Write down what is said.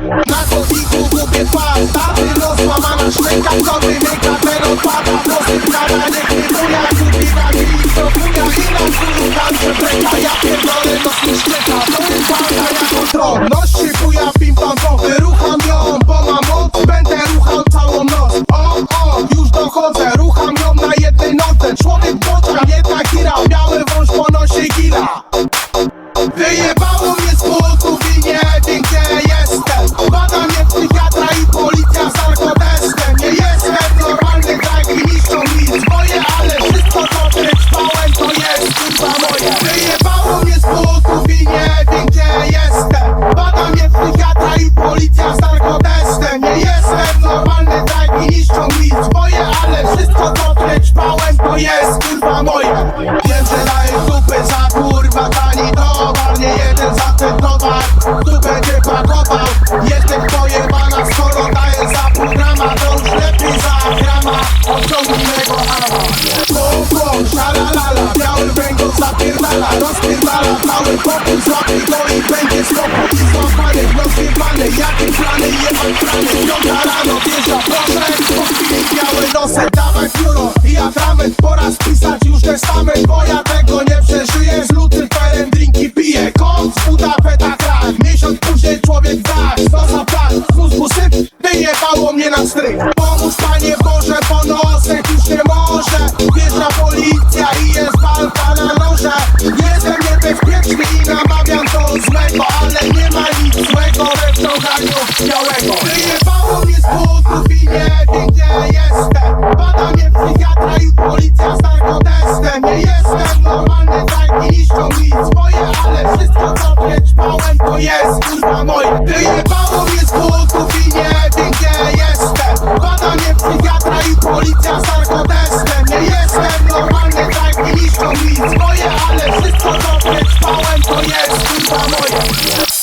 Na chodniku głupie twarz Taty rozłamana szczęka Co wymyka ten odpada Posypana nie krymuja Kupiwa mi mikrofunia I na kulu tam przepleka Ja pierdolę mi ścieka To jest walka jak tron Noś się kuja pim pam pom Wyrucham ją, bo mam moc Będę ruchał całą noc. O, o, już dochodzę Rucham ją na jednej nodze. Człowiek boczka, jedna gira Biały wąż po nosie gila. Wyjebało mnie z butów i nie wiem gdzie wiem gdzie jestem? Bada mnie psychiatra i policja z narkotestem Nie jestem normalny tak i niszczą mi zwoje Ale wszystko co przetrwałem to jest kurwa moje. Wiem, że daję kupy za kurwa tani towar. Nie jeden za ten towar Tu będzie pakował Jestem pojebana skoro daję za pół grama To już lepiej za grama. Odciągnij mego ama Pum pum, szalalala Biały węgorz zapierdala Rozpierdala proszę Po chwili białe nosy Dawaj pióro i atrament Pora spisać już testament Bo ja tego nie przeżyję. Z Lucyferem drinki piję. Kot z buda peta krak Miesiąc później człowiek tak Co za plan, syp Wyjebało mnie na stryk Pomóż Panie Boże, bo nosek już nie może. Wjeżdża policja i jest walka na noże. Jestem niebezpieczny i namawiam do złego Ale nie ma nic złego we wciąganiu policja z Nie jestem normalny tak i niszczą mi swoje Ale wszystko co przetrwałem to jest kurwa moje